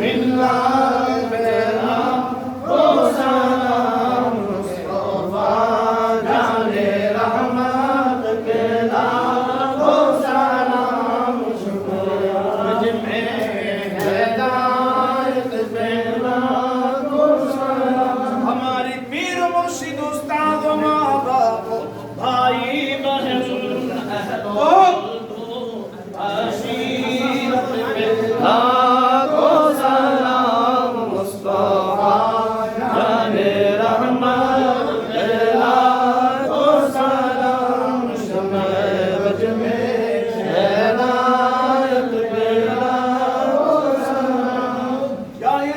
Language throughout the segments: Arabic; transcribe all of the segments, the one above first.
من لا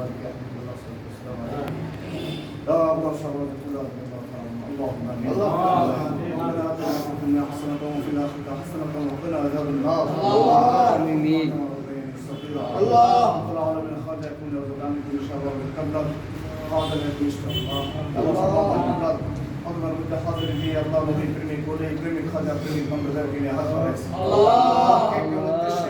يا الله يا الله والصلاة والسلام عليك يا الله اللهم امين اللهم امين ربنا اتنا في الدنيا حسنة وفي الآخرة حسنة وقنا عذاب النار اللهم امين الله رب العالمين خالق يكون له زمان كل شر وكبر قادر يكون يشتغل الله أكبر من حاضر لي الله مبي كرمي كولي كرمي خدا كرمي من كني هذا رئيس الله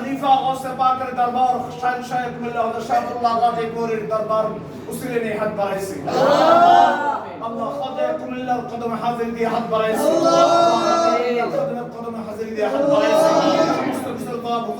খলিফা গৌসে পাকের দরবার হুসাইন সাহেব মিল্লা শাহুল্লাহ গাজী গোরের দরবার উসিলেন এই হাত বাড়াইছে। আল্লাহ খোদা কুমিল্লার কদমে হাজির দিয়ে হাত বাড়াইছে। আল্লাহ! مستقبل الله